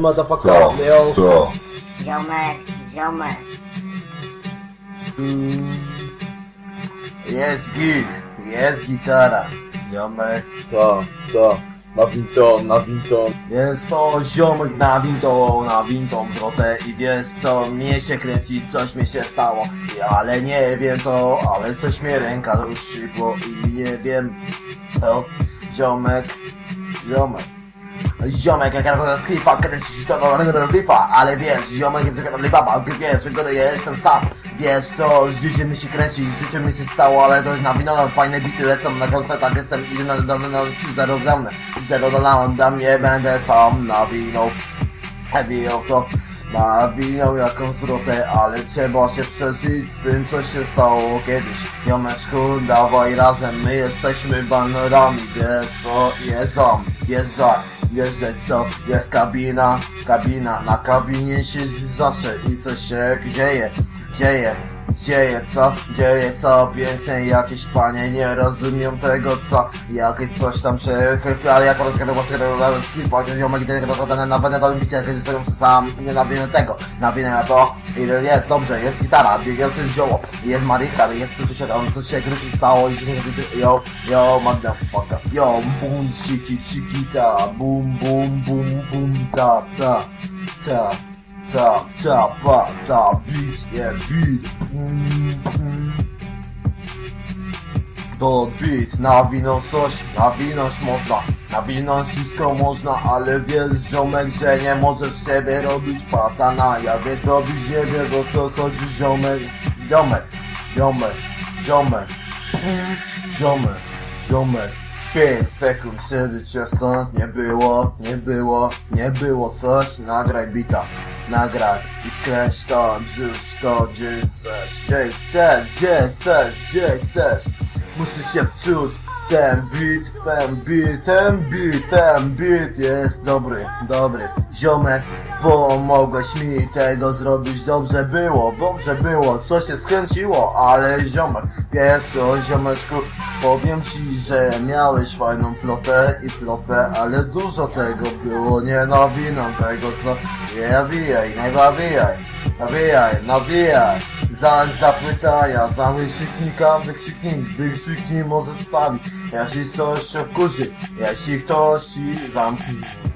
Motherfucker, Co? yo. Co? Ziomek, ziomek. Jest git, jest gitara. Ziomek. Co? Co? Na Winton, na Winton. Wiesz co, ziomek na wintą, na wintą zwrotę i wiesz co, mnie się kręci, coś mi się stało. Ja, ale nie wiem co, ale coś mnie ręka już szybło i nie wiem co. Ziomek, ziomek. Ziomek, jak ja to z klipa, kręcić to do klipa, ale wiesz, ziomek jest tylko klipa, wiesz, że ja jestem sam. Wiesz co, życie mi się kręci, życie mi się stało, ale to jest nawinone, fajne bity lecą na koncertach, jestem idę na, na, na, na zero za mnie, zero dolałem, dla mnie będę sam nawinął. Heavy to nawinął jakąś zwrotę, ale trzeba się przeżyć z tym, co się stało kiedyś. Jomeczku, dawaj razem, my jesteśmy banerami, wiesz co, jest on, jest za, że co, jest kabina, kabina, na kabinie siedzi zawsze i coś się dzieje, dzieje. Dzieje co, dzieje co, piękne jakieś panie nie rozumiem tego co Jakieś coś tam się, ale jak rozgadał was gadałem z kim, powiedział ziomek tego dodane na wenetowym bicie, jak jestem sam i nie nawinę tego. Nawinę na to, i jest dobrze, jest gitara, jest też zioło, jest marika, jest coś się tam, coś się grusi stało i się nie yo, yo, motherfucker Yo, boom, chiki, chiki, ta, boom, boom, boom, boom, ta, ta, ta Ta, ta, pa, ta, beat mm, mm. To beat, nawinąć coś, nawinąć można. Nawinąć wszystko można, ale wiesz ziomek, że nie możesz siebie robić pacana Ja wiem robić siebie, bo co chodzi ziomek? Ziomek, ziomek, ziomek. Ziomek, ziomek. 5 sekund, żeby cię nie było, nie było, nie było coś. Nagraj bita, nagraj i skręć to, rzuć to, gdzie chcesz Gdzie chcesz, gdzie chcesz, gdzie chcesz. Musisz się wczuć w ten beat, w ten beat, ten beat, ten beat jest dobry, dobry. Ziomek, pomogłeś mi tego zrobić, dobrze było, dobrze było, coś się skręciło, ale ziomek, co, ziomeczku, powiem ci, że miałeś fajną flotę i flotę, ale dużo tego było, nie nawinam tego, co, nie nawijaj, nie nawijaj, nawijaj, nawijaj, za zapytania, za wykrzyknika, wykrzyknik, wykrzyknik może stawić, jeśli coś się wkurzy, jeśli ktoś ci zamknie.